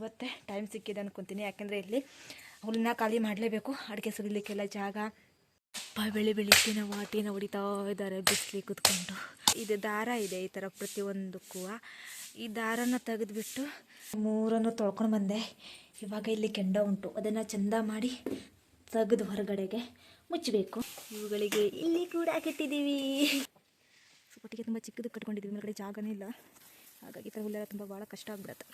ಇವತ್ತೇ ಟೈಮ್ ಸಿಕ್ಕಿದೆ ಅನ್ಕೊತೀನಿ. ಯಾಕೆಂದರೆ ಇಲ್ಲಿ ಹುಲ್ಲನ್ನ ಖಾಲಿ ಮಾಡಲೇಬೇಕು. ಅಡಿಕೆ ಸುರಿಲಿಕ್ಕೆಲ್ಲ ಜಾಗ. ಅಪ್ಪ, ಬೆಳಿ ಬೆಳಿಗ್ಗೆನ ವಾಟಿನ ಹೊಡಿತಾ ಇದ್ದಾರೆ ಬಿಸಿಲಿ ಕುತ್ಕೊಂಡು. ಇದು ದಾರ ಇದೆ ಈ ಥರ ಪ್ರತಿಯೊಂದಕ್ಕೂ ಈ ದಾರನ ತೆಗೆದುಬಿಟ್ಟು ಮೂರನ್ನು ತೊಳ್ಕೊಂಡು ಬಂದೆ. ಇವಾಗ ಇಲ್ಲಿ ಕೆಂಡ ಉಂಟು. ಅದನ್ನು ಚೆಂದ ಮಾಡಿ ತೆಗೆದು ಹೊರಗಡೆಗೆ ಮುಚ್ಚಬೇಕು. ಇವುಗಳಿಗೆ ಇಲ್ಲಿ ಕೂಡ ಕೆಟ್ಟಿದ್ದೀವಿ ಕೊಟ್ಟಿಗೆ ತುಂಬ ಚಿಕ್ಕದು ಕಟ್ಕೊಂಡಿದ್ದೀವಿ. ಮೇಲ್ಗಡೆ ಜಾಗನೇ ಇಲ್ಲ. ಹಾಗಾಗಿ ಈ ಥರ ಹುಲ್ಲೆಲ್ಲ ತುಂಬ ಭಾಳ ಕಷ್ಟ ಆಗ್ಬಿಡತ್ತೆ.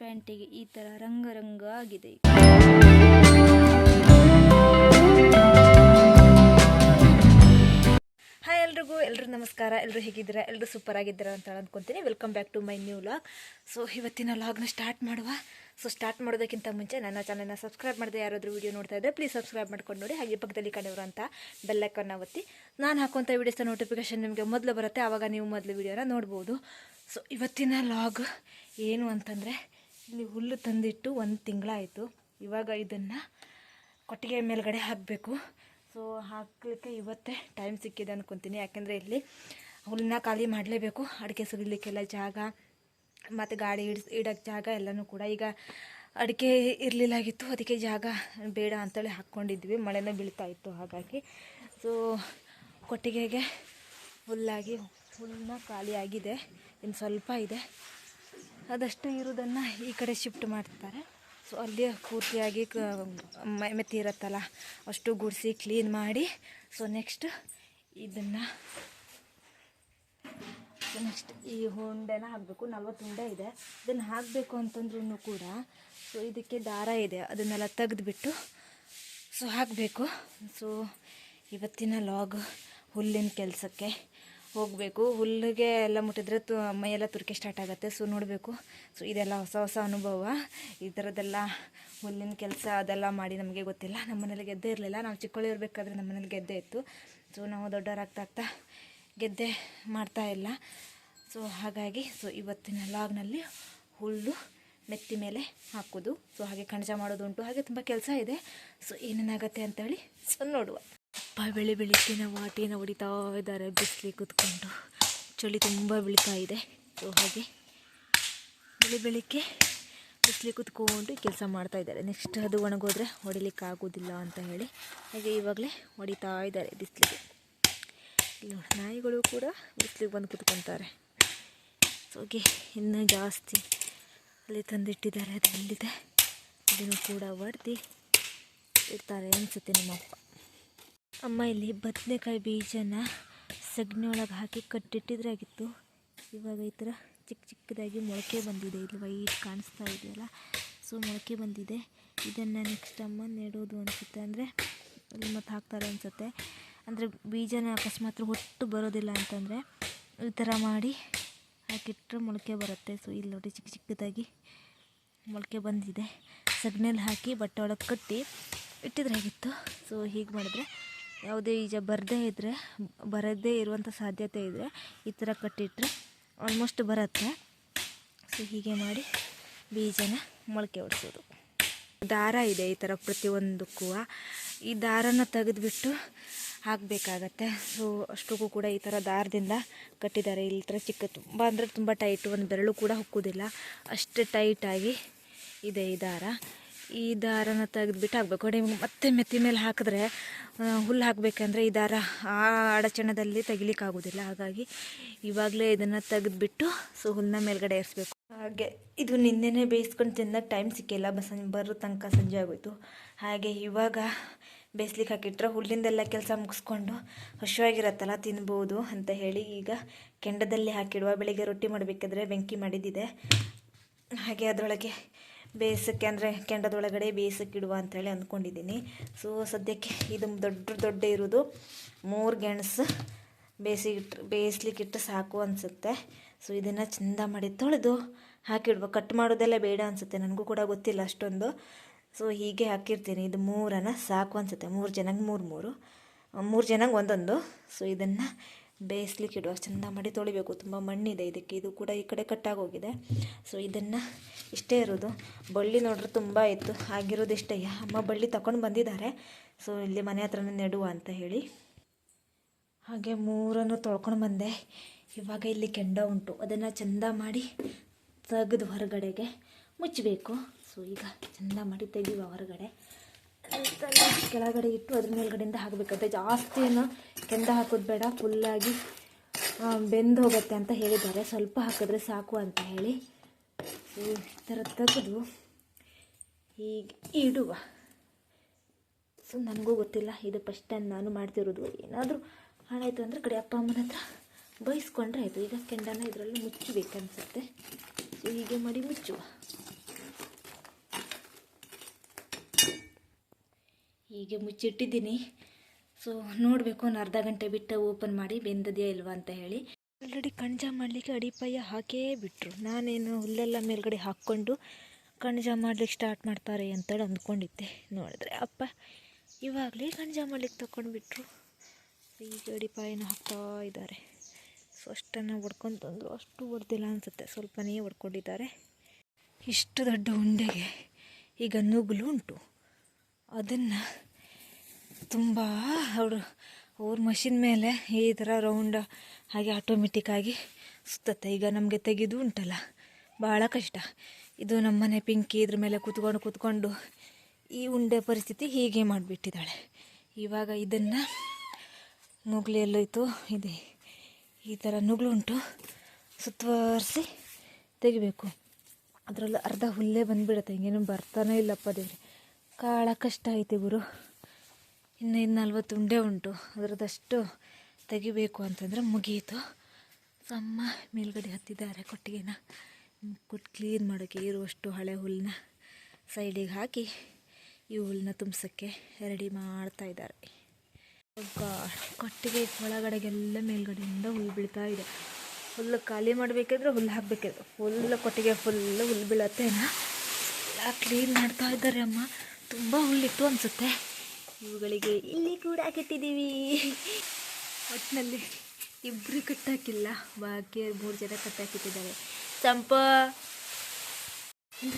ಪ್ಯಾಂಟಿಗೆ ಈ ಥರ ರಂಗ ಆಗಿದೆ ಹಾಯ್ ಎಲ್ರಿಗೂ ಎಲ್ಲರೂ ನಮಸ್ಕಾರ ಎಲ್ಲರೂ ಹೇಗಿದ್ದೀರಾ ಎಲ್ಲರೂ ಸೂಪರ್ ಆಗಿದ್ದೀರಾ ಅಂತ ಅಂದ್ಕೊತೀನಿ welcome back to my new log so ಇವತ್ತಿನ ಲಾಗ್ನ ಸ್ಟಾರ್ಟ್ ಮಾಡುವ. ಸೊ ಸ್ಟಾರ್ಟ್ ಮಾಡೋದಕ್ಕಿಂತ ಮುಂಚೆ ನನ್ನ ಚಾನಲ್ನ ಸಬ್ಸ್ಕ್ರೈಬ್ ಮಾಡಿದೆ ಯಾರಾದರೂ ವೀಡಿಯೋ ನೋಡ್ತಾ ಇದ್ದರೆ ಪ್ಲೀಸ್ ಸಬ್ಸ್ಕ್ರೈಬ್ ಮಾಡ್ಕೊಂಡು ನೋಡಿ. ಹಾಗೆ ಪಕ್ಕದಲ್ಲಿ ಕಡೆಯವರು ಅಂತ ಬೆಲ್ಲೈಕನ್ನ ಒತ್ತಿ. ನಾನು ಹಾಕುವಂಥ ವೀಡಿಯೋಸ್ನ ನೋಟಿಫಿಕೇಶನ್ ನಿಮಗೆ ಮೊದಲು ಬರುತ್ತೆ, ಆವಾಗ ನೀವು ಮೊದಲು ವೀಡಿಯೋನ ನೋಡ್ಬೋದು. ಸೊ ಇವತ್ತಿನ ಲಾಗ್ ಏನು ಅಂತಂದರೆ ಇಲ್ಲಿ ಹುಲ್ಲು ತಂದಿಟ್ಟು ಒಂದು ತಿಂಗಳಾಯಿತು. ಇವಾಗ ಇದನ್ನು ಕೊಟ್ಟಿಗೆ ಮೇಲ್ಗಡೆ ಹಾಕಬೇಕು. ಸೊ ಹಾಕಲಿಕ್ಕೆ ಇವತ್ತೇ ಟೈಮ್ ಸಿಕ್ಕಿದೆ ಅಂದ್ಕೊತೀನಿ ಯಾಕೆಂದರೆ ಇಲ್ಲಿ ಹುಲ್ಲನ್ನ ಖಾಲಿ ಮಾಡಲೇಬೇಕು. ಅಡಿಕೆ ಸುರಿಲಿಕ್ಕೆಲ್ಲ ಜಾಗ, ಮತ್ತು ಗಾಡಿ ಇಡ್ಸ್ ಇಡೋಕ್ಕೆ ಜಾಗ ಎಲ್ಲನೂ ಕೂಡ. ಈಗ ಅಡಿಕೆ ಇರಲಿಲ್ಲಾಗಿತ್ತು. ಅದಕ್ಕೆ ಜಾಗ ಬೇಡ ಅಂತೇಳಿ ಹಾಕ್ಕೊಂಡಿದ್ವಿ. ಮಳೆನೇ ಬೀಳ್ತಾ ಇತ್ತು ಹಾಗಾಗಿ. ಸೊ ಕೊಟ್ಟಿಗೆಗೆ ಹುಲ್ಲಾಗಿ ಹುಲ್ಲನ್ನ ಖಾಲಿಯಾಗಿದೆ. ಇನ್ನು ಸ್ವಲ್ಪ ಇದೆ. ಅದಷ್ಟೇ ಇರೋದನ್ನು ಈ ಕಡೆ ಶಿಫ್ಟ್ ಮಾಡ್ತಾರೆ. ಸೊ ಅಲ್ಲಿ ಪೂರ್ತಿಯಾಗಿ ಕ ಮೆತ್ತಿ ಇರುತ್ತಲ್ಲ, ಅಷ್ಟು ಗುಡಿಸಿ ಕ್ಲೀನ್ ಮಾಡಿ. ಸೊ ನೆಕ್ಸ್ಟ್ ಇದನ್ನು ನೆಕ್ಸ್ಟ್ ಈ ಹುಂಡೆನ ಹಾಕಬೇಕು. ನಲ್ವತ್ತು ಉಂಡೆ ಇದೆ. ಇದನ್ನು ಹಾಕಬೇಕು ಅಂತಂದ್ರೂ ಕೂಡ ಸೊ ಇದಕ್ಕೆ ದಾರ ಇದೆ. ಅದನ್ನೆಲ್ಲ ತೆಗೆದುಬಿಟ್ಟು ಸೊ ಹಾಕಬೇಕು. ಸೊ ಇವತ್ತಿನ ಲಾಗ್ ಹುಲ್ಲಿನ ಕೆಲಸಕ್ಕೆ. ಹೋಗಬೇಕು. ಹುಲ್ಲಿಗೆ ಎಲ್ಲ ಮುಟ್ಟಿದ್ರೆ ತು, ಮೈಯೆಲ್ಲ ತುರ್ಕೆ ಸ್ಟಾರ್ಟ್ ಆಗುತ್ತೆ. ಸೊ ನೋಡಬೇಕು. ಸೊ ಇದೆಲ್ಲ ಹೊಸ ಹೊಸ ಅನುಭವ. ಈ ಥರದ್ದೆಲ್ಲ ಹುಲ್ಲಿನ ಕೆಲಸ ಅದೆಲ್ಲ ಮಾಡಿ ನಮಗೆ ಗೊತ್ತಿಲ್ಲ. ನಮ್ಮ ಮನೇಲಿ ಗೆದ್ದೆ ಇರಲಿಲ್ಲ. ನಾವು ಚಿಕ್ಕೊಳ್ಳಿ ಇರಬೇಕಾದ್ರೆ ನಮ್ಮ ಮನೇಲಿ ಗೆದ್ದೆ ಇತ್ತು. ಸೊ ನಾವು ದೊಡ್ಡವರಾಗ್ತಾ ಆಗ್ತಾ ಗೆದ್ದೆ ಮಾಡ್ತಾ ಇಲ್ಲ. ಸೊ ಹಾಗಾಗಿ ಸೊ ಇವತ್ತಿನ ಲಾಗ್ನಲ್ಲಿ ಹುಲ್ಲು ಮೆತ್ತಿ ಮೇಲೆ ಹಾಕೋದು. ಸೊ ಹಾಗೆ ಕಣಜ ಮಾಡೋದುಂಟು. ಹಾಗೆ ತುಂಬ ಕೆಲಸ ಇದೆ. ಸೊ ಏನೇನಾಗತ್ತೆ ಅಂತೇಳಿ ಸೊ ನೋಡುವ. ಬೆಳಿ ಬೆಳಿಗ್ಗೆನ ವಾಟಿನ ಹೊಡಿತಾ ಇದ್ದಾರೆ ಬಿಸಿಲಿ ಕೂತ್ಕೊಂಡು. ಚಳಿ ತುಂಬ ಬೀಳ್ತಾ ಇದೆ. ಸೊ ಹಾಗೆ ಬೆಳೆ ಬೆಳಿಗ್ಗೆ ಬಿಸಿಲಿ ಕೂತ್ಕೊಂಡು ಕೆಲಸ ಮಾಡ್ತಾ ಇದ್ದಾರೆ. ನೆಕ್ಸ್ಟ್ ಅದು ಒಣಗೋದ್ರೆ ಹೊಡಿಲಿಕ್ಕೆ ಆಗೋದಿಲ್ಲ ಅಂತ ಹೇಳಿ ಹಾಗೆ ಇವಾಗಲೇ ಹೊಡಿತಾ ಇದ್ದಾರೆ ಬಿಸಿಲಿಗೆ. ಇಲ್ಲಿ ನೋಡಿ, ನಾಯಿಗಳು ಕೂಡ ಬಿಸಿಲಿಗೆ ಬಂದು ಕೂತ್ಕೊತಾರೆ. ಸೊ ಹಾಗೆ ಇನ್ನೂ ಜಾಸ್ತಿ ಅಲ್ಲಿ ತಂದಿಟ್ಟಿದ್ದಾರೆ ಅದು ಎಲ್ಲಿದೆ? ಅದನ್ನು ಕೂಡ ಹೊಡೆದು ಇಡ್ತಾರೆ ಅನಿಸುತ್ತೆ ನಮ್ಮಪ್ಪ. ಅಮ್ಮ, ಇಲ್ಲಿ ಬದನೆಕಾಯಿ ಬೀಜನ ಸಗಣಿ ಒಳಗೆ ಹಾಕಿ ಕಟ್ಟಿಟ್ಟಿದ್ರಾಗಿತ್ತು. ಇವಾಗ ಈ ಥರ ಚಿಕ್ಕ ಚಿಕ್ಕದಾಗಿ ಮೊಳಕೆ ಬಂದಿದೆ. ಇಲ್ಲಿ ವೈಟ್ ಕಾಣಿಸ್ತಾ ಇದೆಯಲ್ಲ, ಸೊ ಮೊಳಕೆ ಬಂದಿದೆ. ಇದನ್ನು ನೆಕ್ಸ್ಟ್ ಅಮ್ಮ ನೆಡೋದು ಅನಿಸುತ್ತೆ. ಅಂದರೆ ಇಲ್ಲಿ ಮತ್ತೆ ಹಾಕ್ತಾರೆ ಅನಿಸುತ್ತೆ. ಅಂದರೆ ಬೀಜನ ಅಕಸ್ಮಾತ್ ಹೊಟ್ಟು ಬರೋದಿಲ್ಲ ಅಂತಂದರೆ ಈ ಥರ ಮಾಡಿ ಹಾಕಿಟ್ರೆ ಮೊಳಕೆ ಬರುತ್ತೆ. ಸೊ ಇಲ್ಲಿ ನೋಡಿ ಚಿಕ್ಕ ಚಿಕ್ಕದಾಗಿ ಮೊಳಕೆ ಬಂದಿದೆ. ಸಗಣಿಯಲ್ಲಿ ಹಾಕಿ ಬಟ್ಟೆ ಒಳಗೆ ಕಟ್ಟಿ ಇಟ್ಟಿದ್ರೆ ಹೇಗಿತ್ತು ಸೊ ಹೀಗೆ ಮಾಡಿದ್ರೆ ಯಾವುದೇ ಈಜ ಬರದೇ ಇದ್ದರೆ ಬರದೇ ಇರುವಂಥ ಸಾಧ್ಯತೆ ಇದ್ದರೆ ಈ ಥರ ಕಟ್ಟಿಟ್ಟರೆ ಆಲ್ಮೋಸ್ಟ್ ಬರುತ್ತೆ. ಸೊ ಹೀಗೆ ಮಾಡಿ ಬೀಜನ ಮೊಳಕೆ ಹೊಡ್ಸೋದು ದಾರ ಇದೆ ಈ ಥರ ಪ್ರತಿಯೊಂದಕ್ಕೂ ಈ ದಾರನ ತೆಗೆದುಬಿಟ್ಟು ಹಾಕಬೇಕಾಗತ್ತೆ. ಸೊ ಅಷ್ಟಕ್ಕೂ ಕೂಡ ಈ ಥರ ದಾರದಿಂದ ಕಟ್ಟಿದ್ದಾರೆ. ಇಲ್ಲಿ ಥರ ಚಿಕ್ಕ ತುಂಬ ಅಂದರೆ ತುಂಬ ಟೈಟ್ ಒಂದು ಬೆರಳು ಕೂಡ ಹೊಕ್ಕೋದಿಲ್ಲ. ಅಷ್ಟು ಟೈಟಾಗಿ ಇದೆ ಈ ದಾರ. ಈ ದಾರನ ತೆಗೆದುಬಿಟ್ಟು ಹಾಕಬೇಕು. ಕಡೆ ಮತ್ತೆ ಮೆತ್ತಿ ಮೇಲೆ ಹಾಕಿದ್ರೆ ಹುಲ್ಲು ಹಾಕಬೇಕಂದ್ರೆ ಈ ದಾರ ಆ ಅಡಚಣದಲ್ಲಿ ತೆಗಿಲಿಕ್ಕಾಗೋದಿಲ್ಲ ಹಾಗಾಗಿ ಇವಾಗಲೇ ಇದನ್ನು ತೆಗೆದುಬಿಟ್ಟು ಸೊ ಹುಲ್ಲನ್ನ ಮೇಲ್ಗಡೆ ಏರಿಸ್ಬೇಕು ಹಾಗೆ ಇದು ನಿನ್ನೆನೇ ಬೇಯಿಸ್ಕೊಂಡು ತಿನ್ನೋಕೆ ಟೈಮ್ ಸಿಕ್ಕಿಲ್ಲ. ಬಸ್ ಬರೋ ತನಕ ಸಂಜೆ ಆಗೋಯಿತು. ಹಾಗೆ ಇವಾಗ ಬೇಯಿಸ್ಲಿಕ್ಕೆ ಹಾಕಿಟ್ರೆ ಹುಲ್ಲಿಂದೆಲ್ಲ ಕೆಲಸ ಮುಗಿಸ್ಕೊಂಡು ಹಸಿವಾಗಿರತ್ತಲ್ಲ, ತಿನ್ಬೋದು ಅಂತ ಹೇಳಿ ಈಗ ಕೆಂಡದಲ್ಲಿ ಹಾಕಿಡುವ ಬೆಳಿಗ್ಗೆ ರೊಟ್ಟಿ ಮಾಡಬೇಕಾದ್ರೆ ಬೆಂಕಿ ಮಾಡಿದ್ದಿದೆ. ಹಾಗೆ ಅದರೊಳಗೆ ಬೇಯಿಸೋಕ್ಕೆ ಅಂದರೆ ಕೆಂಡದೊಳಗಡೆ ಬೇಸಕ್ಕೆ ಇಡುವ ಅಂತೇಳಿ ಅಂದ್ಕೊಂಡಿದ್ದೀನಿ. ಸೊ ಸದ್ಯಕ್ಕೆ ಇದು ದೊಡ್ಡ ದೊಡ್ಡ ಇರೋದು. ಮೂರು ಗೆಣಸು ಬೇಯಿಸಿಟ್ರೆ ಬೇಯಿಸ್ಲಿಕ್ಕಿಟ್ಟು ಸಾಕು ಅನಿಸುತ್ತೆ. ಸೊ ಇದನ್ನು ಚೆಂದ ಮಾಡಿ ತೊಳೆದು ಹಾಕಿಡ್ಬೋ ಕಟ್ ಮಾಡೋದೆಲ್ಲ ಬೇಡ ಅನಿಸುತ್ತೆ. ನನಗೂ ಕೂಡ ಗೊತ್ತಿಲ್ಲ ಅಷ್ಟೊಂದು. ಸೊ ಹೀಗೆ ಹಾಕಿರ್ತೀನಿ. ಇದು ಮೂರನ್ನು ಸಾಕು ಅನಿಸುತ್ತೆ. ಮೂರು ಜನಕ್ಕೆ ಮೂರು ಮೂರು. ಮೂರು ಜನಕ್ಕೆ ಒಂದೊಂದು. ಸೊ ಇದನ್ನು ಬೇಯಿಸ್ಲಿಕ್ಕೆ ಇಡುವ ಚೆಂದ ಮಾಡಿ ತೊಳಿಬೇಕು, ತುಂಬ ಮಣ್ಣಿದೆ ಇದಕ್ಕೆ, ಇದು ಕೂಡ ಈ ಕಡೆ ಕಟ್ಟಾಗೋಗಿದೆ ಸೊ ಇದನ್ನು ಇಷ್ಟೇ ಇರೋದು. ಬಳ್ಳಿ ನೋಡ್ರೆ ತುಂಬ ಇತ್ತು, ಆಗಿರೋದು ಇಷ್ಟೇ. ಅಮ್ಮ ಬಳ್ಳಿ ತಗೊಂಡು ಬಂದಿದ್ದಾರೆ. ಸೊ ಇಲ್ಲಿ ಮನೆ ಹತ್ರನೇ ನೆಡುವ ಅಂತ ಹೇಳಿ. ಹಾಗೆ ಮೂರನ್ನು ತೊಳ್ಕೊಂಡು ಬಂದೆ. ಇವಾಗ ಇಲ್ಲಿ ಕೆಂಡ ಉಂಟು. ಅದನ್ನು ಚೆಂದ ಮಾಡಿ ತೆಗೆದು ಹೊರಗಡೆಗೆ ಮುಚ್ಚಬೇಕು. ಸೊ ಈಗ ಚೆಂದ ಮಾಡಿ ತೆಗೆಯುವ ಹೊರಗಡೆ. ಕೆಳಗಡೆ ಇಟ್ಟು ಅದ್ರ ಮೇಲ್ಗಡೆಯಿಂದ ಹಾಕಬೇಕಂತೆ. ಜಾಸ್ತಿ ಏನು ಕೆಂಡ ಹಾಕೋದು ಬೇಡ ಫುಲ್ಲಾಗಿ ಬೆಂದು ಹೋಗುತ್ತೆ ಅಂತ ಹೇಳಿದ್ದಾರೆ. ಸ್ವಲ್ಪ ಹಾಕಿದ್ರೆ ಸಾಕು ಅಂತ ಹೇಳಿ. ಈ ಥರ ತೆಗೆದು ಹೀಗೆ ಇಡುವ. ಸೊ, ನನಗೂ ಗೊತ್ತಿಲ್ಲ, ಇದು ಫಸ್ಟ್ ಟೈಮ್ ನಾನು ಮಾಡ್ತಿರೋದು. ಏನಾದರೂ ಹಾಳಾಯಿತು ಅಂದರೆ ಕಡೆ ಅಪ್ಪ, ಅಮ್ಮನ ಹತ್ರ ಬೈಸ್ಕೊಂಡ್ರೆ ಆಯಿತು. ಈಗ ಕೆಂಡನ ಇದರಲ್ಲಿ ಮುಚ್ಚಬೇಕನ್ಸುತ್ತೆ. ಸೊ, ಹೀಗೆ ಮಾಡಿ ಮುಚ್ಚುವ. ಹೀಗೆ ಮುಚ್ಚಿಟ್ಟಿದ್ದೀನಿ. ಸೊ ನೋಡಬೇಕು, ಒಂದು ಅರ್ಧ ಗಂಟೆ ಬಿಟ್ಟು ಓಪನ್ ಮಾಡಿ ಬೆಂದದೆಯಾ ಇಲ್ವಾ ಅಂತ ಹೇಳಿ. ಆಲ್ರೆಡಿ ಕಣ್ಜ ಮಾಡಲಿಕ್ಕೆ ಅಡಿಪಾಯ ಹಾಕೇ ಬಿಟ್ಟರು ನಾನೇನು ಹುಲ್ಲೆಲ್ಲ ಮೇಲ್ಗಡೆ ಹಾಕ್ಕೊಂಡು ಕಣ್ಜ ಮಾಡ್ಲಿಕ್ಕೆ ಸ್ಟಾರ್ಟ್ ಮಾಡ್ತಾರೆ ಅಂತೇಳಿ ಅಂದ್ಕೊಂಡಿದ್ದೆ. ನೋಡಿದ್ರೆ, ಅಪ್ಪ, ಇವಾಗಲೇ ಕಣ್ಜ ಮಾಡ್ಲಿಕ್ಕೆ ತಗೊಂಡ್ಬಿಟ್ರು ಈಗ ಅಡಿಪಾಯನ ಹಾಕ್ತಾ ಇದ್ದಾರೆ. ಸೊ ಅಷ್ಟನ್ನು ಹೊಡ್ಕೊಂಡು ತಂದರು. ಅಷ್ಟು ಹೊಡೆದಿಲ್ಲ ಅನಿಸುತ್ತೆ. ಸ್ವಲ್ಪನೇ ಹೊಡ್ಕೊಂಡಿದ್ದಾರೆ. ಇಷ್ಟು ದೊಡ್ಡ ಉಂಡೆಗೆ ಈಗ ನುಗ್ಲು ಉಂಟು. ಅದನ್ನು ತುಂಬ ಅವರು, ಅವ್ರ ಮಷಿನ್ ಮೇಲೆ ಈ ಥರ ರೌಂಡ್ ಹಾಗೆ ಆಟೋಮೆಟಿಕ್ಕಾಗಿ ಸುತ್ತತ್ತೆ. ಈಗ ನಮಗೆ ತೆಗೆದು ಉಂಟಲ್ಲ ಭಾಳ ಕಷ್ಟ. ಇದು ನಮ್ಮನೆ ಪಿಂಕಿ ಇದ್ರ ಮೇಲೆ ಕೂತ್ಕೊಂಡು ಕೂತ್ಕೊಂಡು ಈ ಉಂಡೆ ಪರಿಸ್ಥಿತಿ ಹೀಗೆ ಮಾಡಿಬಿಟ್ಟಿದ್ದಾಳೆ. ಇವಾಗ ಇದನ್ನು ನುಗ್ಲು ಎಲ್ಲೋಯ್ತು ಇದೆ. ಈ ಥರ ನುಗ್ಲು ಉಂಟು, ಸುತ್ತುವರಿಸಿ ತೆಗಿಬೇಕು. ಅದರಲ್ಲಿ ಅರ್ಧ ಹುಲ್ಲೇ ಬಂದುಬಿಡುತ್ತೆ, ಹಿಂಗೇನು ಬರ್ತಾನೆ ಇಲ್ಲಪ್ಪ ದೇವ್ರೆ. ಕಾಳ ಕಷ್ಟ ಐತೆ ಗುರು. ಇನ್ನು ಇನ್ನು ನಲ್ವತ್ತು ಉಂಡೆ ಉಂಟು. ಅದರದಷ್ಟು ತೆಗಿಬೇಕು ಅಂತಂದರೆ ಸಮ್ಮ ಅಮ್ಮ ಮೇಲ್ಗಡೆ ಹತ್ತಿದ್ದಾರೆ ಕೊಟ್ಟಿಗೆನ. ಕೊಟ್ಟು ಕ್ಲೀನ್ ಮಾಡೋಕ್ಕೆ ಇರುವಷ್ಟು ಹಳೆ ಹುಲ್ಲನ್ನ ಸೈಡಿಗೆ ಹಾಕಿ ಈ ಹುಲ್ಲನ್ನ ತುಂಬಿಸೋಕ್ಕೆ ರೆಡಿ ಮಾಡ್ತಾ ಇದ್ದಾರೆ. ಕೊಟ್ಟಿಗೆ ಒಳಗಡೆಗೆಲ್ಲ ಮೇಲ್ಗಡೆಯಿಂದ ಹುಲ್ಲು ಬೀಳ್ತಾ ಇದೆ. ಹುಲ್ಲು ಖಾಲಿ ಮಾಡಬೇಕಿದ್ರೆ ಹುಲ್ಲು ಹಾಕಬೇಕಿದ್ರೆ ಫುಲ್ ಕೊಟ್ಟಿಗೆ ಫುಲ್ಲು ಹುಲ್ಲು ಬೀಳತ್ತೇನ? ಎಲ್ಲ ಕ್ಲೀನ್ ಮಾಡ್ತಾ ಇದ್ದಾರೆ ಅಮ್ಮ. ತುಂಬ ಹುಲ್ಲಿತ್ತು ಅನಿಸುತ್ತೆ. ಇವುಗಳಿಗೆ ಇಲ್ಲಿ ಕೂಡ ಕೆತ್ತಿದ್ದೀವಿ. ಒಟ್ಟಿನಲ್ಲಿ ಇಬ್ಬರು ಕಟ್ಟಾಕಿಲ್ಲ. ಬಾಕಿ ಮೂರು ಜನ ಕಟ್ಟಾಕಿಟ್ಟಿದ್ದಾರೆ. ಚಂಪ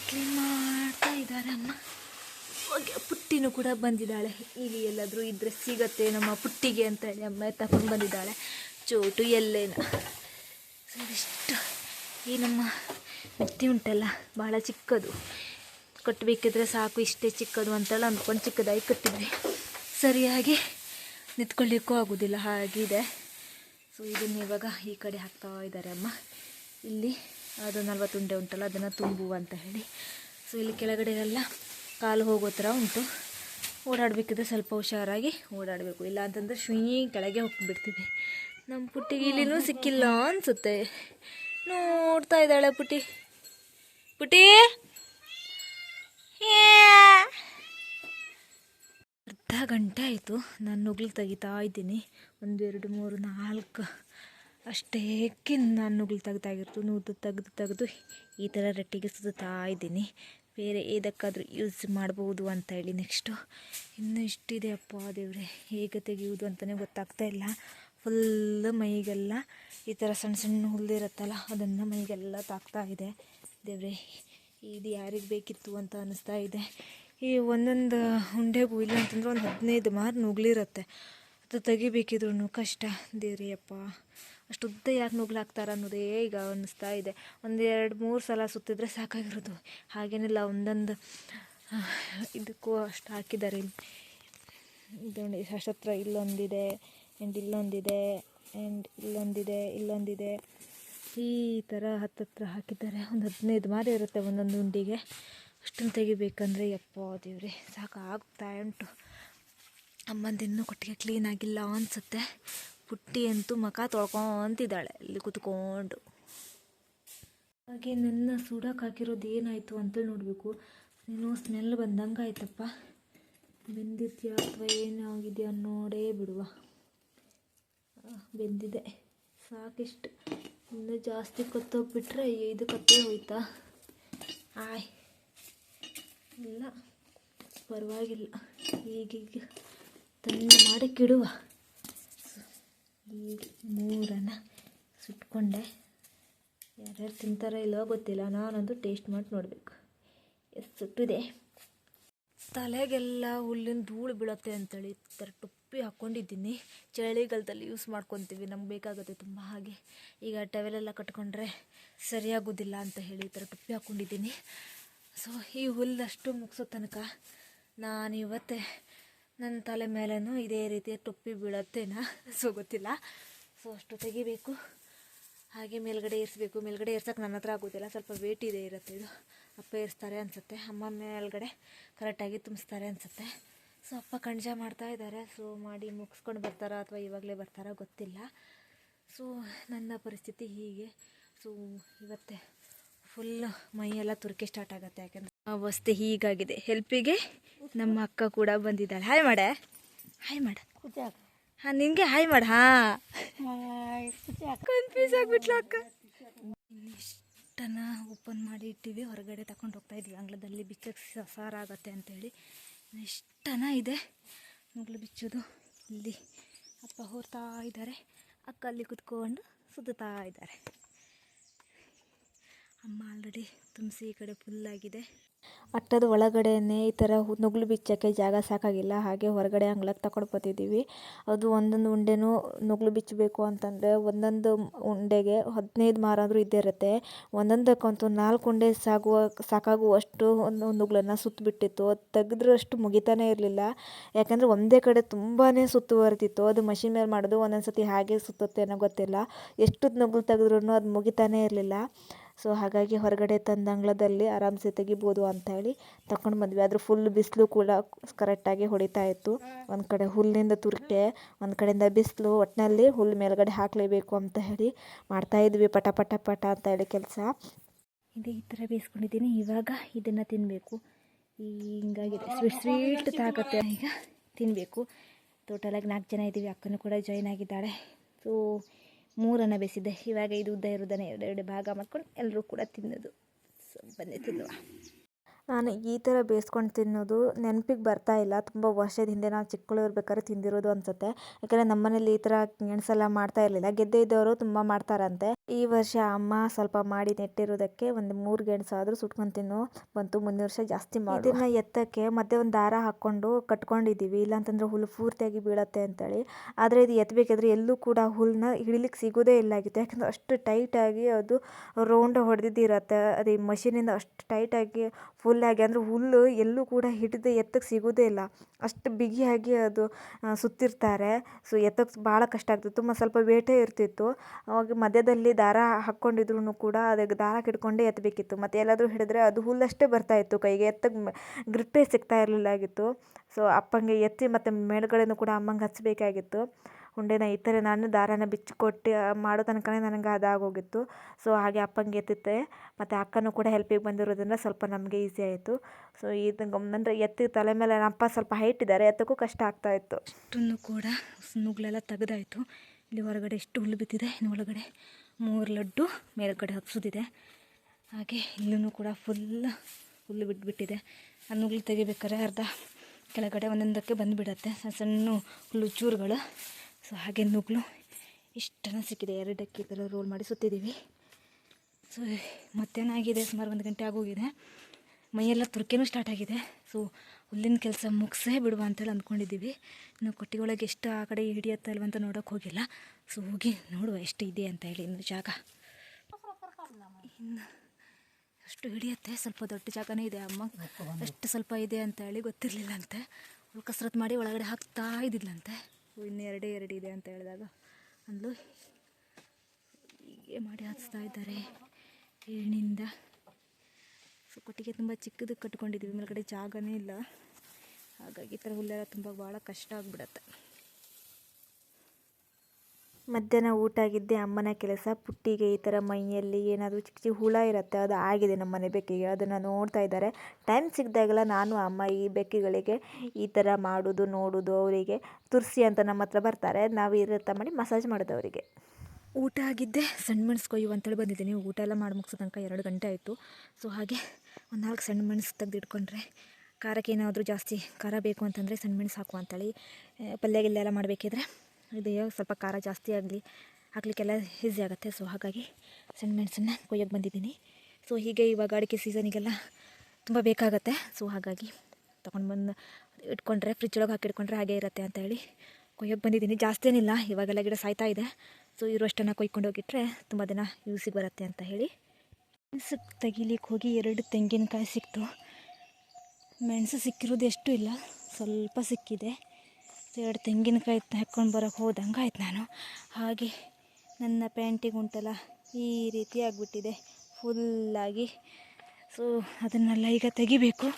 ಕ್ಲೀನ್ ಮಾಡ್ತಾ ಇದ್ದಾರೆ ಹೋಗಿ ಪುಟ್ಟಿನೂ ಕೂಡ ಬಂದಿದ್ದಾಳೆ. ಇಲ್ಲಿ ಎಲ್ಲಾದರೂ ಇದ್ರೆ ಸಿಗತ್ತೆ ನಮ್ಮ ಪುಟ್ಟಿಗೆ ಅಂತ ಹೇಳಿ ಅಮ್ಮ ತಗೊಂಡು ಬಂದಿದ್ದಾಳೆ. ಚೋಟು ಎಲ್ಲೇನ. ಸೊ ಏನಮ್ಮ? ಈ ನಮ್ಮ ಮೆತ್ತಿ ಉಂಟಲ್ಲ ಭಾಳ ಚಿಕ್ಕದು. ಕಟ್ಟಬೇಕಿದ್ರೆ ಸಾಕು, ಇಷ್ಟೇ ಚಿಕ್ಕದು ಅಂತೆಲ್ಲ ಅಂದ್ಕೊಂಡು ಚಿಕ್ಕದಾಗಿ ಕಟ್ಟಿದ್ವಿ. ಸರಿಯಾಗಿ ನಿಂತ್ಕೊಳ್ಳಿಕ್ಕೂ ಆಗೋದಿಲ್ಲ, ಹಾಗಿದೆ. ಸೊ ಇದನ್ನು ಇವಾಗ ಈ ಕಡೆ ಹಾಕ್ತಾ ಇದ್ದಾರೆ ಅಮ್ಮ. ಇಲ್ಲಿ ಅದು ನಲ್ವತ್ತುಂಡೆ ಉಂಟಲ್ಲ, ಅದನ್ನು ತುಂಬುವ ಅಂತ ಹೇಳಿ. ಸೊ ಇಲ್ಲಿ ಕೆಳಗಡೆ ಎಲ್ಲ ಕಾಲು ಹೋಗೋ ಥರ ಉಂಟು. ಓಡಾಡಬೇಕಿದ್ರೆ ಸ್ವಲ್ಪ ಹುಷಾರಾಗಿ ಓಡಾಡಬೇಕು. ಇಲ್ಲ ಅಂತಂದ್ರೆ ಶುಯಿ ಕೆಳಗೆ ಹೋಗ್ಬಿಡ್ತೀವಿ. ನಮ್ಮ ಪುಟ್ಟಿಗೆ ಇಲ್ಲಿನೂ ಸಿಕ್ಕಿಲ್ಲ ಅನಿಸುತ್ತೆ. ನೋಡ್ತಾ ಇದ್ದಾಳೆ ಪುಟ್ಟಿ. ಪುಟ್ಟಿ! ಅರ್ಧ ಗಂಟೆ ಆಯಿತು. ನಾನು ನುಗ್ಲು ತೆಗಿತಾ ಇದ್ದೀನಿ. ಒಂದು, ಎರಡು, ಮೂರು, ನಾಲ್ಕು. ಅಷ್ಟೇಕ್ಕೆ ನಾನು ನುಗ್ಲು ತೆಗ್ದಾಗಿರ್ತು ನುಗ್ದು ತೆಗೆದು ತೆಗೆದು ಈ ಥರ ರೊಟ್ಟಿಗೆ ಸುತ್ತಾ ಇದ್ದೀನಿ. ಬೇರೆ ಏದಕ್ಕಾದರೂ ಯೂಸ್ ಮಾಡ್ಬೋದು ಅಂತ ಹೇಳಿ ನೆಕ್ಸ್ಟು ಇನ್ನೂ ಇಷ್ಟಿದೆ ಅಪ್ಪ ದೇವ್ರೆ. ಹೇಗೆ ತೆಗೆಯುವುದು ಅಂತಲೇ ಗೊತ್ತಾಗ್ತಾ ಇಲ್ಲ. ಫುಲ್ ಮೈಗೆಲ್ಲ ಈ ಥರ ಸಣ್ಣ ಸಣ್ಣ ಹುಲ್ಲಿರುತ್ತಲ್ಲ ಅದನ್ನು ಮೈಗೆಲ್ಲ ತಾಕ್ತಾ ಇದೆ. ದೇವ್ರೆ ಇದು ಯಾರಿಗೆ ಬೇಕಿತ್ತು ಅಂತ ಅನ್ನಿಸ್ತಾ ಇದೆ. ಈ ಒಂದೊಂದು ಉಂಡೆಗೂ ಇಲ್ಲ ಅಂತಂದ್ರೆ ಒಂದು ಹದಿನೈದು ಮಾರು ನುಗ್ಲಿರುತ್ತೆ. ಅದು ತೆಗಿಬೇಕಿದ್ರು ಕಷ್ಟ. ದೇವ್ರಿಯಪ್ಪ ಅಷ್ಟು ಉದ್ದ ಯಾಕೆ ನುಗ್ಲಾಕ್ತಾರ ಅನ್ನೋದೇ ಈಗ ಅನ್ನಿಸ್ತಾ ಇದೆ. ಒಂದು ಎರಡು ಮೂರು ಸಲ ಸುತ್ತಿದ್ರೆ ಸಾಕಾಗಿರೋದು. ಹಾಗೇನಿಲ್ಲ, ಒಂದೊಂದು ಇದಕ್ಕೂ ಅಷ್ಟು ಹಾಕಿದ್ದಾರೆ. ಇಲ್ಲಿ ಇದು ನೋಡಿ ಹತ್ರ ಇಲ್ಲೊಂದಿದೆ ಆ್ಯಂಡ್ ಇಲ್ಲೊಂದಿದೆ ಆ್ಯಂಡ್ ಇಲ್ಲೊಂದಿದೆ ಇಲ್ಲೊಂದಿದೆ. ಈ ಥರ ಹತ್ತತ್ರ ಹಾಕಿದ್ದಾರೆ. ಒಂದು ಹದಿನೈದು ಮಾರಿ ಇರುತ್ತೆ ಒಂದೊಂದು ಉಂಡಿಗೆ. ಅಷ್ಟನ್ನು ತೆಗಿಬೇಕಂದ್ರೆ ಯಪ್ಪ ದೇವ್ರಿ ಸಾಕಾಗ್ತಾ ಉಂಟು. ಅಮ್ಮಂದಿನ್ನೂ ಕೊಟ್ಟಿಗೆ ಕ್ಲೀನ್ ಆಗಿಲ್ಲ ಅನಿಸುತ್ತೆ. ಪುಟ್ಟಿ ಅಂತೂ ಮಖ ತೊಳ್ಕೊಂತಿದ್ದಾಳೆ ಇಲ್ಲಿ ಕುತ್ಕೊಂಡು. ಹಾಗೆ ನನ್ನ ಸುಡಕ್ಕೆ ಹಾಕಿರೋದು ಏನಾಯಿತು ಅಂತೇಳಿ ನೋಡಬೇಕು. ಏನೋ ಸ್ಮೆಲ್ ಬಂದಂಗೆ ಆಯ್ತಪ್ಪ. ಬೆಂದಿದ್ಯಾ ಅಥವಾ ಏನಾಗಿದೆಯಾ ನೋಡೇ ಬಿಡುವ. ಬೆಂದಿದೆ. ಸಾಕಿಷ್ಟು ಇನ್ನೂ ಜಾಸ್ತಿ ಕೊತ್ತೋಗ್ಬಿಟ್ರೆ ಇದು ಕತ್ತೆ ಹೋಯ್ತಾ? ಆಯ್, ಇಲ್ಲ, ಪರವಾಗಿಲ್ಲ. ಈಗೀಗ ತಂದು ಮಾಡಕ್ಕಿಡುವ ಈಗ ಮೂರನ್ನು ಸುಟ್ಕೊಂಡೆ. ಯಾರ್ಯಾರು ತಿಂತಾರೋ ಇಲ್ಲವೋ ಗೊತ್ತಿಲ್ಲ. ನಾನೊಂದು ಟೇಸ್ಟ್ ಮಾಡಿ ನೋಡಬೇಕು. ಎಷ್ಟು ಸುಟ್ಟಿದೆ. ತಲೆಗೆಲ್ಲ ಹುಲ್ಲಿನ ಧೂಳು ಬೀಳುತ್ತೆ ಅಂತೇಳಿ ಈ ಥರ ಹಾಕ್ಕೊಂಡಿದ್ದೀನಿ. ಚಳಿಗಾಲದಲ್ಲಿ ಯೂಸ್ ಮಾಡ್ಕೊತೀವಿ. ನಮ್ಗೆ ಬೇಕಾಗುತ್ತೆ ತುಂಬ ಹಾಗೆ. ಈಗ ಟವೆಲೆಲ್ಲ ಕಟ್ಕೊಂಡ್ರೆ ಸರಿಯಾಗೋದಿಲ್ಲ ಅಂತ ಹೇಳಿ ಈ ಥರ ಟೊಪ್ಪಿ ಹಾಕ್ಕೊಂಡಿದ್ದೀನಿ. ಸೊ ಈ ಹುಲ್ಲಷ್ಟು ಮುಗಿಸೋ ತನಕ ನಾನು ಇವತ್ತೇ ನನ್ನ ತಲೆ ಮೇಲೂ ಇದೇ ರೀತಿಯ ಟೊಪ್ಪಿ ಬೀಳತ್ತೇನ? ಸೊ ಗೊತ್ತಿಲ್ಲ. ಸೊ ಅಷ್ಟು ತೆಗಿಬೇಕು. ಹಾಗೆ ಮೇಲ್ಗಡೆ ಏರಿಸ್ಬೇಕು. ಮೇಲ್ಗಡೆ ಏರ್ಸೋಕೆ ನನ್ನ ಹತ್ರ ಆಗೋದಿಲ್ಲ. ಸ್ವಲ್ಪ ವೇಟ್ ಇದೆ ಇರುತ್ತೆ ಇದು. ಅಪ್ಪ ಏರಿಸ್ತಾರೆ ಅನಿಸುತ್ತೆ. ಅಮ್ಮ ಮೇಲ್ಗಡೆ ಕರೆಕ್ಟಾಗಿ ತುಂಬಿಸ್ತಾರೆ ಅನಿಸುತ್ತೆ. ಸೊ ಅಪ್ಪ ಕಣ್ಜ ಮಾಡ್ತಾ ಇದ್ದಾರೆ. ಸೊ ಮಾಡಿ ಮುಗಿಸ್ಕೊಂಡು ಬರ್ತಾರಾ ಅಥವಾ ಇವಾಗಲೇ ಬರ್ತಾರಾ ಗೊತ್ತಿಲ್ಲ. ಸೊ ನನ್ನ ಪರಿಸ್ಥಿತಿ ಹೀಗೆ. ಸೊ ಇವತ್ತೇ ಫುಲ್ ಮೈಯೆಲ್ಲ ತುರ್ಕೆ ಸ್ಟಾರ್ಟ್ ಆಗುತ್ತೆ. ಯಾಕಂದ್ರೆ ಅವಸ್ಥೆ ಹೀಗಾಗಿದೆ. ಹೆಲ್ಪಿಗೆ ನಮ್ಮ ಅಕ್ಕ ಕೂಡ ಬಂದಿದ್ದಾಳೆ. ಹಾಯ್ ಮಾಡ. ಹಾಯ್ ಮಾಡ. ಹಾಂ ನಿನಗೆ? ಹಾಯ್ ಮಾಡ. ಹಾಂ. ಕನ್ಫ್ಯೂಸ್ ಆಗ್ಬಿಟ್ಲ ಅಕ್ಕ. ಇನ್ನಿಷ್ಟನ್ನ ಓಪನ್ ಮಾಡಿ ಇಟ್ಟಿವಿ ಹೊರಗಡೆ ತಗೊಂಡು ಹೋಗ್ತಾ ಇದ್ವಿ. ಅಂಗ್ಲದಲ್ಲಿ ಬಿಚ್ಚಕ್ಕೆ ಸಾರಾಗತ್ತೆ ಅಂತೇಳಿ. ಇಷ್ಟನ ಇದೆ. ಮುಗಿಲು ಬಿಚ್ಚೋದು. ಇಲ್ಲಿ ಅಪ್ಪ ಹೋರ್ತಾ ಇದ್ದಾರೆ. ಅಕ್ಕ ಅಲ್ಲಿ ಕುತ್ಕೊಂಡು ಸುತ್ತಾ ಇದ್ದಾರೆ. ಅಮ್ಮ ಆಲ್ರೆಡಿ ತುಂಬಿಸಿ ಈ ಕಡೆ ಫುಲ್ಲಾಗಿದೆ ಅಟ್ಟದ ಒಳಗಡೆನೇ ಈ ಥರ ನುಗ್ಲು ಬಿಚ್ಚೋಕ್ಕೆ ಜಾಗ ಸಾಕಾಗಿಲ್ಲ. ಹಾಗೆ ಹೊರಗಡೆ ಅಂಗ್ಳಕ್ಕೆ ತಗೊಂಡು ಬರ್ತಿದ್ದೀವಿ. ಅದು ಒಂದೊಂದು ಉಂಡೆನೂ ನುಗ್ಲು ಬಿಚ್ಚಬೇಕು ಅಂತಂದರೆ ಒಂದೊಂದು ಉಂಡೆಗೆ ಹದಿನೈದು ಮಾರಾದರೂ ಇದ್ದೇ ಇರುತ್ತೆ. ಒಂದೊಂದಕ್ಕಂತೂ ನಾಲ್ಕು ಉಂಡೆ ಸಾಗುವ, ಸಾಕಾಗುವಷ್ಟು ಒಂದು ನುಗ್ಲನ್ನು ಸುತ್ತಬಿಟ್ಟಿತ್ತು ಅದು ತೆಗೆದ್ರಷ್ಟು ಮುಗಿತಾನೇ ಇರಲಿಲ್ಲ. ಯಾಕಂದರೆ ಒಂದೇ ಕಡೆ ತುಂಬಾ ಸುತ್ತುವರೆದಿತ್ತು ಅದು ಮಷಿನ್ ಮೇಲೆ ಮಾಡೋದು ಒಂದೊಂದು ಸತಿ ಹಾಗೆ ಸುತ್ತುತ್ತೇನೋ ಗೊತ್ತಿಲ್ಲ. ಎಷ್ಟು ನುಗ್ಲು ತೆಗೆದ್ರೂ ಅದು ಮುಗಿತಾನೇ ಇರಲಿಲ್ಲ. ಸೊ ಹಾಗಾಗಿ ಹೊರಗಡೆ ತಂದ ಅಂಗಳದಲ್ಲಿ ಆರಾಮ್ಸೆ ತೆಗಿಬೋದು ಅಂತ ಹೇಳಿ ತಗೊಂಡು ಬಂದ್ವಿ. ಆದರೂ ಫುಲ್ ಬಿಸಿಲು ಕೂಡ ಕರೆಕ್ಟಾಗಿ ಹೊಡಿತಾ ಇತ್ತು. ಒಂದು ಕಡೆ ಹುಲ್ಲಿಂದ ತುರಿಕೆ, ಒಂದು ಕಡೆಯಿಂದ ಬಿಸಿಲು ಒಟ್ಟಿನಲ್ಲಿ ಹುಲ್ಲು ಮೇಲ್ಗಡೆ ಹಾಕಲೇಬೇಕು ಅಂತ ಹೇಳಿ ಮಾಡ್ತಾ ಇದ್ವಿ. ಪಟ ಪಟ ಪಟ ಅಂತ ಹೇಳಿ ಕೆಲಸ. ಇದು ಈ ಥರ ಬೇಯಿಸ್ಕೊಂಡಿದ್ದೀನಿ. ಇವಾಗ ಇದನ್ನು ತಿನ್ನಬೇಕು ಹಿಂಗಾಗಿದೆ. ಸ್ವೀಟ್ ಸ್ವೀಟ್ ತಾಕತ್ತೆ ಈಗ ತಿನ್ನಬೇಕು ಟೋಟಲಾಗಿ ನಾಲ್ಕು ಜನ ಇದ್ದೀವಿ. ಅಕ್ಕನೂ ಕೂಡ ಜಾಯ್ನ್ ಆಗಿದ್ದಾಳೆ. ಸೊ ಮೂರನ್ನು ಬೆಸಿದೆ ಇವಾಗ ಇದು ಉದ್ದ ಇರೋದನ್ನೇ ಎರಡೆರಡು ಭಾಗ ಮಾಡ್ಕೊಂಡು ಎಲ್ಲರೂ ಕೂಡ ತಿನ್ನೋದು ಸೊ ಬನ್ನಿ ತಿನ್ನುವ. ನಾನು ಈ ಥರ ಬೇಯಿಸ್ಕೊಂಡು ತಿನ್ನೋದು ನೆನಪಿಗೆ ಬರ್ತಾ ಇಲ್ಲ. ತುಂಬ ವರ್ಷದ ಹಿಂದೆ ನಾವು ಚಿಕ್ಕಳು ಇರ್ಬೇಕಾದ್ರೆ ತಿಂದಿರೋದು ಅನಿಸುತ್ತೆ. ಯಾಕಂದರೆ ನಮ್ಮನೇಲಿ ಈ ಥರ ಗೆಣಸೆಲ್ಲ ಮಾಡ್ತಾ ಇರಲಿಲ್ಲ. ಗೆದ್ದೆ ಇದ್ದವರು ತುಂಬ ಮಾಡ್ತಾರಂತೆ. ಈ ವರ್ಷ ಅಮ್ಮ ಸ್ವಲ್ಪ ಮಾಡಿ ನೆಟ್ಟಿರೋದಕ್ಕೆ ಒಂದು ಮೂರು ಗೆಣಸಾದರೂ ಸುಟ್ಕೊಂಡು ತಿನ್ನು. ಬಂತು ಮುಂದಿನ ವರ್ಷ ಜಾಸ್ತಿ ಮಾಡಿ. ಇದನ್ನು ಎತ್ತಕ್ಕೆ ಮತ್ತೆ ಒಂದು ದಾರ ಹಾಕ್ಕೊಂಡು ಕಟ್ಕೊಂಡಿದ್ದೀವಿ. ಇಲ್ಲಾಂತಂದ್ರೆ ಹುಲ್ಲು ಪೂರ್ತಿಯಾಗಿ ಬೀಳತ್ತೆ ಅಂತೇಳಿ. ಆದರೆ ಇದು ಎತ್ತಬೇಕಾದ್ರೆ ಎಲ್ಲೂ ಕೂಡ ಹುಲ್ಲನ್ನ ಹಿಡಿಲಿಕ್ಕೆ ಸಿಗೋದೇ ಇಲ್ಲ ಆಗಿತ್ತು. ಯಾಕಂದರೆ ಅಷ್ಟು ಟೈಟಾಗಿ ಅದು ರೌಂಡ್ ಹೊಡೆದಿದ್ದಿರತ್ತೆ. ಅದು ಈ ಮಷೀನಿಂದ ಅಷ್ಟು ಟೈಟಾಗಿ ಫುಲ್ಲಾಗಿ ಅಂದರೆ ಹುಲ್ಲು ಎಲ್ಲೂ ಕೂಡ ಹಿಡಿದು ಎತ್ತಕ್ಕೆ ಸಿಗೋದೇ ಇಲ್ಲ. ಅಷ್ಟು ಬಿಗಿಯಾಗಿ ಅದು ಸುತ್ತಿರ್ತಾರೆ. ಸೊ, ಎತ್ತಕ್ಕೆ ಭಾಳ ಕಷ್ಟ ಆಗ್ತಿತ್ತು. ತುಂಬ ಸ್ವಲ್ಪ ವೇಟೇ ಇರ್ತಿತ್ತು. ಅವಾಗ ಮಧ್ಯದಲ್ಲಿ ದಾರ ಹಾಕ್ಕೊಂಡಿದ್ರು ಕೂಡ ಅದಕ್ಕೆ ದಾರ ಹಿಡ್ಕೊಂಡೇ ಎತ್ತಬೇಕಿತ್ತು ಮತ್ತು ಎಲ್ಲಾದರೂ ಹಿಡಿದ್ರೆ ಅದು ಹುಲ್ಲಷ್ಟೇ ಬರ್ತಾ ಇತ್ತು. ಕೈಗೆ ಎತ್ತಕ್ಕೆ ಗ್ರಿಪ್ಪೇ ಸಿಗ್ತಾ ಇರಲಿಲ್ಲ ಆಗಿತ್ತು ಸೊ, ಅಪ್ಪಂಗೆ ಎತ್ತಿ ಮತ್ತು ಮೇಲ್ಗಡೆನೂ ಕೂಡ ಅಮ್ಮಂಗೆ ಹಚ್ಚಬೇಕಾಗಿತ್ತು ಉಂಡೆನ ಈ ಥರ ನಾನು ದಾರಾನ ಬಿಚ್ಚಿಕೊಟ್ಟು ಮಾಡೋ ತನಕನೇ ನನಗೆ ಅದಾಗೋಗಿತ್ತು. ಸೊ, ಹಾಗೆ ಅಪ್ಪಂಗೆ ಎತ್ತಿತ್ತೆ ಮತ್ತು ಅಕ್ಕನೂ ಕೂಡ ಹೆಲ್ಪಿಗೆ ಬಂದಿರೋದ್ರಿಂದ ಸ್ವಲ್ಪ ನಮಗೆ ಈಸಿ ಆಯಿತು. ಸೊ, ಇದು ಅಂದರೆ ಎತ್ತಿ ತಲೆ ಮೇಲೆ ಅಪ್ಪ ಸ್ವಲ್ಪ ಹೈಟ್ ಇದ್ದಾರೆ, ಎತ್ತಕ್ಕೂ ಕಷ್ಟ ಆಗ್ತಾ ಇತ್ತು. ಅಷ್ಟನ್ನು ಕೂಡ ನುಗ್ಲೆಲ್ಲ ತೆಗೆದಾಯಿತು. ಇಲ್ಲಿ ಹೊರಗಡೆ ಎಷ್ಟು ಹುಲ್ಲು ಬಿದ್ದಿದೆ, ಇನ್ನು ಒಳಗಡೆ ಮೂರು ಲಡ್ಡು, ಮೇಲುಗಡೆ ಹಬ್ಸೋದಿದೆ ಹಾಗೆ ಇಲ್ಲೂ ಕೂಡ ಫುಲ್ ಹುಲ್ಲು ಬಿಟ್ಬಿಟ್ಟಿದೆ ಆ ನುಗ್ಲು ತೆಗಿಬೇಕಾದ್ರೆ ಅರ್ಧ ಕೆಳಗಡೆ ಒಂದೊಂದಕ್ಕೆ ಬಂದುಬಿಡತ್ತೆ. ಸಣ್ಣ ಸಣ್ಣ ಹುಲ್ಲು ಚೂರುಗಳು. ಸೊ ಹಾಗೆ ನುಗ್ಲು. ಇಷ್ಟನ ಸಿಕ್ಕಿದೆ. ಎರಡಕ್ಕೆ ಅಕ್ಕಿ ರೋಲ್ ಮಾಡಿ ಸುತ್ತಿದ್ದೀವಿ. ಸೊ ಮಧ್ಯಾಹ್ನ ಆಗಿದೆ. ಸುಮಾರು ಒಂದು ಗಂಟೆ ಆಗೋಗಿದೆ. ಮೈಯೆಲ್ಲ ತುರ್ಕೆನೂ ಸ್ಟಾರ್ಟ್ ಆಗಿದೆ. ಸೊ ಹುಲ್ಲಿನ ಕೆಲಸ ಮುಗಿಸೇ ಬಿಡುವ ಅಂತೇಳಿ ಅಂದ್ಕೊಂಡಿದ್ದೀವಿ. ಇನ್ನು ಕೊಟ್ಟಿಗೊಳಗೆ ಎಷ್ಟು ಆ ಕಡೆ ಹಿಡಿಯತ್ತಲ್ವ ಅಂತ ನೋಡೋಕೆ ಹೋಗಿಲ್ಲ. ಸೊ ಹೋಗಿ ನೋಡುವ ಎಷ್ಟು ಇದೆ ಅಂತ ಹೇಳಿ ಇನ್ನು ಜಾಗ. ಇನ್ನು ಅಷ್ಟು ಹಿಡಿಯತ್ತೆ. ಸ್ವಲ್ಪ ದೊಡ್ಡ ಜಾಗನೇ ಇದೆ ಅಮ್ಮ. ಅಷ್ಟು ಸ್ವಲ್ಪ ಇದೆ ಅಂತ ಹೇಳಿ ಗೊತ್ತಿರಲಿಲ್ಲಂತೆ ಕಸರತ್ತು ಮಾಡಿ ಒಳಗಡೆ ಹಾಕ್ತಾ ಇದ್ದಿದ್ಲಂತೆ. ಇನ್ನು ಎರಡೇ ಎರಡು ಇದೆ ಅಂತ ಹೇಳಿದಾಗ ಅಂದ್ಲು, ಹೀಗೆ ಮಾಡಿ ಹಚ್ತಾ ಇದ್ದಾರೆ. ಏಣಿಂದ ಸೊ, ಕೊಟ್ಟಿಗೆ ತುಂಬ ಚಿಕ್ಕದು ಕಟ್ಕೊಂಡಿದ್ದೀವಿ, ಮೇಲ್ಗಡೆ ಜಾಗನೇ ಇಲ್ಲ. ಹಾಗಾಗಿ ಈ ಥರ ಹುಲ್ಲೆಲ್ಲ ತುಂಬ ಭಾಳ ಕಷ್ಟ ಆಗಿಬಿಡತ್ತೆ. ಮಧ್ಯಾಹ್ನ ಊಟ ಆಗಿದ್ದೆ, ಅಮ್ಮನ ಕೆಲಸ, ಪುಟ್ಟಿಗೆ ಈ ಥರ ಮೈಯಲ್ಲಿ ಏನಾದರೂ ಚಿಕ್ಕ ಚಿಕ್ಕ ಹುಳ ಇರುತ್ತೆ, ಅದು ಆಗಿದೆ ನಮ್ಮ ಮನೆ ಬೆಕ್ಕಿಗೆ, ಅದನ್ನು ನೋಡ್ತಾ ಇದ್ದಾರೆ. ಟೈಮ್ ಸಿಕ್ಕಿದಾಗೆಲ್ಲ ನಾನು, ಅಮ್ಮ ಈ ಬೆಕ್ಕಿಗಳಿಗೆ ಈ ಥರ ಮಾಡೋದು, ನೋಡೋದು, ಅವರಿಗೆ ತುರ್ಸಿ ಅಂತ ನಮ್ಮ ಹತ್ರ ಬರ್ತಾರೆ. ನಾವು ಈ ಥರ ಮಾಡಿ ಮಸಾಜ್ ಮಾಡೋದು ಅವರಿಗೆ. ಊಟ ಆಗಿದ್ದೆ, ಸಣ್ಣ ಮೆಣಸು ಕೊಯ್ಯು ಅಂತೇಳಿ ಬಂದಿದ್ದೀನಿ. ಊಟ ಎಲ್ಲ ಮಾಡಿ ಮುಗಿಸೋ ತನಕ ಎರಡು ಗಂಟೆ ಆಯಿತು. ಸೊ ಹಾಗೆ ಒಂದು ನಾಲ್ಕು ಸಣ್ಣ ಮೆಣಸು ತೆಗೆದಿಟ್ಕೊಂಡ್ರೆ, ಖಾರಕ್ಕೆ ಏನಾದರೂ ಜಾಸ್ತಿ ಖಾರ ಬೇಕು ಅಂತಂದರೆ ಸಣ್ಣ ಮೆಣಸು ಹಾಕು ಅಂತೇಳಿ, ಪಲ್ಯ ಗಿಲ್ಯ ಎಲ್ಲ ಮಾಡಬೇಕಿದ್ರೆ ಇದು ಸ್ವಲ್ಪ ಖಾರ ಜಾಸ್ತಿ ಆಗಲಿ, ಹಾಕ್ಲಿಕ್ಕೆಲ್ಲ ಈಸಿ ಆಗುತ್ತೆ. ಸೊ ಹಾಗಾಗಿ ಸಣ್ಣ ಮೆಣಸನ್ನ ಕೊಯ್ಯೋಕ್ಕೆ ಬಂದಿದ್ದೀನಿ. ಸೊ ಹೀಗೆ ಇವಾಗ ಅಡಿಕೆ ಸೀಸನಿಗೆಲ್ಲ ತುಂಬ ಬೇಕಾಗತ್ತೆ. ಸೊ ಹಾಗಾಗಿ ತೊಗೊಂಡು ಬಂದು ಇಟ್ಕೊಂಡ್ರೆ ಫ್ರಿಜ್ ಒಳಗೆ ಹಾಕಿ ಇಟ್ಕೊಂಡ್ರೆ ಹಾಗೆ ಇರುತ್ತೆ ಅಂತ ಹೇಳಿ ಕೊಯ್ಯೋಕ್ಕೆ ಬಂದಿದ್ದೀನಿ. ಜಾಸ್ತಿ ಏನಿಲ್ಲ, ಇವಾಗೆಲ್ಲ ಗಿಡ ಸಾಯ್ತಾ ಇದೆ. ಸೊ ಇರುವಷ್ಟನ್ನು ಕೊಯ್ಕೊಂಡು ಹೋಗಿಟ್ರೆ ತುಂಬ ದಿನ ಯೂಸಿಗೆ ಬರುತ್ತೆ ಅಂತ ಹೇಳಿ. ಮೆಣಸು ತೆಗಿಲಿಕ್ಕೆ ಹೋಗಿ ಎರಡು ತೆಂಗಿನಕಾಯಿ ಸಿಕ್ತು. ಮೆಣಸು ಸಿಕ್ಕಿರೋದು ಎಷ್ಟು ಇಲ್ಲ, ಸ್ವಲ್ಪ ಸಿಕ್ಕಿದೆ. ಎರಡು ತೆಂಗಿನಕಾಯಿ ಹಾಕ್ಕೊಂಡು ಬರೋಕ್ಕೆ ಹೋದಂಗೆ ಆಯ್ತು ನಾನು. ಹಾಗೆ ನನ್ನ ಪ್ಯಾಂಟಿಗೆ ಉಂಟಲ್ಲ, ಈ ರೀತಿ ಆಗಿಬಿಟ್ಟಿದೆ. ಫುಲ್ಲಾಗಿ. ಸೊ ಅದನ್ನೆಲ್ಲ ಈಗ ತೆಗಿಬೇಕು.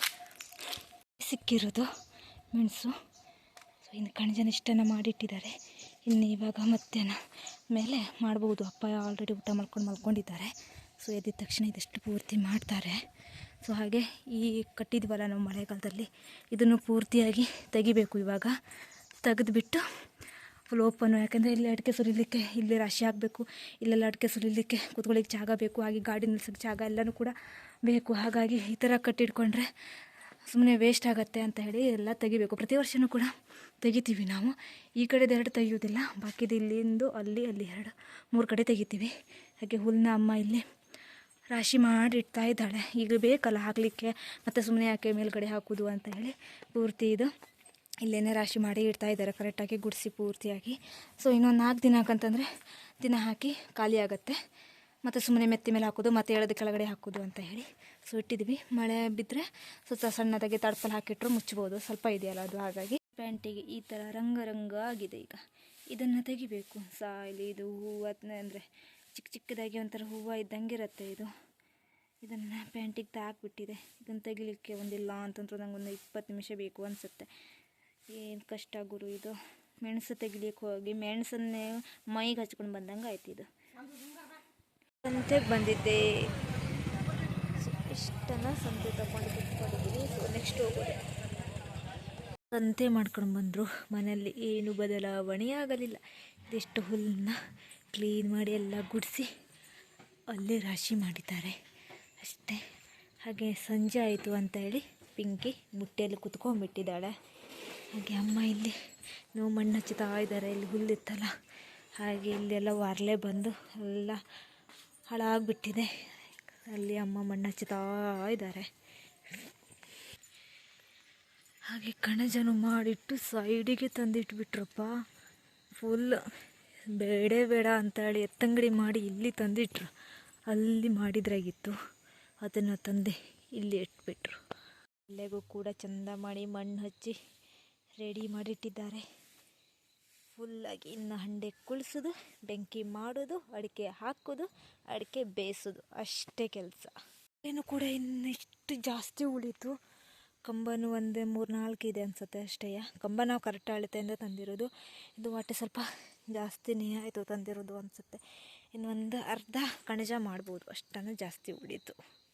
ಸಿಕ್ಕಿರೋದು ಮೆಣಸು. ಸೊ ಇನ್ನು ಕಣಜನ ಇಷ್ಟನ್ನು ಮಾಡಿಟ್ಟಿದ್ದಾರೆ. ಇನ್ನು ಇವಾಗ ಮಧ್ಯಾಹ್ನ ಮೇಲೆ ಮಾಡ್ಬೋದು. ಅಪ್ಪ ಆಲ್ರೆಡಿ ಊಟ ಮಾಡ್ಕೊಂಡು ಮಲ್ಕೊಂಡಿದ್ದಾರೆ. ಸೊ ಎದ್ದಿದ ತಕ್ಷಣ ಇದಷ್ಟು ಪೂರ್ತಿ ಮಾಡ್ತಾರೆ. ಸೊ ಹಾಗೆ ಈ ಕಟ್ಟಿದ್ವಲ್ಲ ನಾವು ಮಳೆಗಾಲದಲ್ಲಿ, ಇದನ್ನು ಪೂರ್ತಿಯಾಗಿ ತೆಗಿಬೇಕು ಇವಾಗ. ತೆಗೆದುಬಿಟ್ಟು ಫುಲ್ ಓಪನು ಯಾಕೆಂದರೆ ಇಲ್ಲಿ ಅಡಿಕೆ ಸುರಿಲಿಕ್ಕೆ ಇಲ್ಲಿ ರಾಶಿ ಆಗಬೇಕು, ಇಲ್ಲೆಲ್ಲ ಅಡಿಕೆ ಸುರಿಲಿಕ್ಕೆ ಕೂತ್ಕೊಳ್ಳಿಕ್ಕೆ ಜಾಗ ಬೇಕು, ಹಾಗೆ ಗಾಡಿ ನಿಲ್ಸೋಕ್ಕೆ ಜಾಗ ಎಲ್ಲನೂ ಕೂಡ ಬೇಕು. ಹಾಗಾಗಿ ಈ ಥರ ಕಟ್ಟಿಟ್ಕೊಂಡ್ರೆ ಸುಮ್ಮನೆ ವೇಸ್ಟ್ ಆಗುತ್ತೆ ಅಂತ ಹೇಳಿ ಎಲ್ಲ ತೆಗಿಬೇಕು. ಪ್ರತಿ ವರ್ಷವೂ ಕೂಡ ತೆಗಿತೀವಿ ನಾವು. ಈ ಕಡೆದು ಎರಡು ತೆಗಿಯೋದಿಲ್ಲ ಬಾಕಿದು ಇಲ್ಲಿಂದು, ಅಲ್ಲಿ ಅಲ್ಲಿ ಎರಡು. ಮೂರು ಕಡೆ ತೆಗಿತೀವಿ. ಹಾಗೆ ಹುಲ್ಲನ್ನ ಅಮ್ಮ ಇಲ್ಲಿ ರಾಶಿ ಮಾಡಿ ಇಡ್ತಾ ಇದ್ದಾಳೆ. ಈಗ ಬೇಕಲ್ಲ ಹಾಕಲಿಕ್ಕೆ, ಮತ್ತು ಸುಮ್ಮನೆ ಯಾಕೆ ಮೇಲ್ಗಡೆ ಹಾಕೋದು ಅಂತ ಹೇಳಿ ಪೂರ್ತಿ ಇದು ಇಲ್ಲೇನೆ ರಾಶಿ ಮಾಡಿ ಇಡ್ತಾ ಇದ್ದಾರೆ ಕರೆಕ್ಟಾಗಿ ಗುಡಿಸಿ ಪೂರ್ತಿಯಾಗಿ. ಸೊ ಇನ್ನೊಂದು ನಾಲ್ಕು ದಿನ ಅಂತಂದರೆ ದಿನ ಹಾಕಿ ಖಾಲಿ ಆಗುತ್ತೆ. ಮತ್ತು ಸುಮ್ಮನೆ ಮೆತ್ತಿ ಮೇಲೆ ಹಾಕೋದು, ಮತ್ತು ಎಳೆದ ಕೆಳಗಡೆ ಹಾಕೋದು ಅಂತ ಹೇಳಿ. ಸೊ ಇಟ್ಟಿದ್ವಿ. ಮಳೆ ಬಿದ್ದರೆ ಸ್ವಲ್ಪ ಸಣ್ಣದಾಗಿ ತಡ್ಪಲ್ ಹಾಕಿಟ್ರು ಮುಚ್ಬೋದು. ಸ್ವಲ್ಪ ಇದೆಯಲ್ಲ ಅದು ಹಾಗಾಗಿ. ಪ್ಯಾಂಟಿಗೆ ಈ ಥರ ರಂಗ ಆಗಿದೆ ಈಗ. ಇದನ್ನು ತೆಗಿಬೇಕು. ಇಲ್ಲಿ ಇದು ಹೂವು ಅಂದರೆ ಚಿಕ್ಕ ಚಿಕ್ಕದಾಗಿ ಒಂಥರ ಹೂವು ಇದ್ದಂಗೆ ಇರುತ್ತೆ ಇದು. ಇದನ್ನು ಪ್ಯಾಂಟಿಗೆ ತಾಕ್ಬಿಟ್ಟಿದೆ ಇದನ್ನು ತೆಗಿಲಿಕ್ಕೆ ಒಂದಿಲ್ಲ ಅಂತಂದ್ರೆ ನಂಗೆ ಒಂದು ಇಪ್ಪತ್ತು ನಿಮಿಷ ಬೇಕು ಅನಿಸುತ್ತೆ. ಏನು ಕಷ್ಟ ಗುರು ಇದು? ಮೆಣಸು ತೆಗಿಲಿಕ್ಕೆ ಹೋಗಿ ಮೆಣಸನ್ನೇ ಮೈಗೆ ಹಚ್ಕೊಂಡು ಬಂದಂಗೆ ಆಯ್ತು ಇದು. ಸಂತೆಗೆ ಬಂದಿದ್ದೆ. ಇಷ್ಟನ್ನು ಸಂತೆ ತಗೊಂಡು ಕುತ್ಕೊಂಡಿದ್ದೀನಿ ಸೊ ನೆಕ್ಸ್ಟ್ ಹೋಗೋದು. ಸಂತೆ ಮಾಡ್ಕೊಂಡು ಬಂದರು. ಮನೆಯಲ್ಲಿ ಏನು ಬದಲಾವಣೆ ಆಗಲಿಲ್ಲ. ಇದೆಷ್ಟು ಹುಲ್ಲನ್ನ ಕ್ಲೀನ್ ಮಾಡಿ ಎಲ್ಲ ಗುಡಿಸಿ ಅಲ್ಲೇ ರಾಶಿ ಮಾಡಿದ್ದಾರೆ. ಅಷ್ಟೇ. ಹಾಗೆ ಸಂಜೆ ಆಯಿತು ಅಂತ ಹೇಳಿ ಪಿಂಕಿ ಮುಟ್ಟೆಯಲ್ಲಿ ಕುತ್ಕೊಂಡ್ಬಿಟ್ಟಿದ್ದಾಳೆ. ಹಾಗೆ ಅಮ್ಮ ಇಲ್ಲಿ ನೋವು ಮಣ್ಣು ಹಚ್ಚುತ್ತಾ ಇದ್ದಾರೆ. ಇಲ್ಲಿ ಹುಲ್ಲಿತ್ತಲ್ಲ ಹಾಗೆ ಇಲ್ಲೆಲ್ಲ ವಾರಲೆ ಬಂದು ಎಲ್ಲ ಹಾಳಾಗ್ಬಿಟ್ಟಿದೆ. ಅಲ್ಲಿ ಅಮ್ಮ ಮಣ್ಣು ಹಚ್ಚುತ್ತಾ ಇದ್ದಾರೆ. ಹಾಗೆ ಕಣಜನು ಮಾಡಿಟ್ಟು ಸೈಡಿಗೆ ತಂದಿಟ್ಬಿಟ್ರಪ್ಪ. ಫುಲ್ ಬೇಡೇ ಬೇಡ ಅಂತೇಳಿ ಎತ್ತಂಗಡಿ ಮಾಡಿ ಇಲ್ಲಿ ತಂದಿಟ್ರು. ಅಲ್ಲಿ ಮಾಡಿದ್ರಾಗಿತ್ತು. ಅದನ್ನು ತಂದೆ ಇಲ್ಲಿ ಇಟ್ಬಿಟ್ರು. ಅಲ್ಲೆಗೂ ಕೂಡ ಚಂದ ಮಾಡಿ ಮಣ್ಣು ಹಚ್ಚಿ ರೆಡಿ ಮಾಡಿಟ್ಟಿದ್ದಾರೆ. ಫುಲ್ಲಾಗಿ ಇನ್ನು ಹಂಡೆ ಕುಳಿಸೋದು, ಬೆಂಕಿ ಮಾಡೋದು, ಅಡಿಕೆ ಹಾಕೋದು, ಅಡಿಕೆ ಬೇಯಿಸೋದು. ಅಷ್ಟೇ ಕೆಲಸ. ಏನು ಕೂಡ ಇನ್ನಿಷ್ಟು ಜಾಸ್ತಿ ಉಳಿತು. ಕಂಬನೂ ಒಂದು ಮೂರು ನಾಲ್ಕು ಇದೆ ಅನಿಸುತ್ತೆ ಅಷ್ಟೇ. ಕಂಬ ನಾವು ಕರೆಕ್ಟ್ ಅಳತೆಯಿಂದ ತಂದಿರೋದು. ಇದು ವಾಟೆ ಸ್ವಲ್ಪ ಜಾಸ್ತಿನೇ ಆಯಿತು ತಂದಿರೋದು ಅನಿಸುತ್ತೆ. ಇನ್ನೊಂದು ಅರ್ಧ ಕಣಜ ಮಾಡ್ಬೋದು. ಅಷ್ಟನ್ನು ಜಾಸ್ತಿ ಉಳೀತು.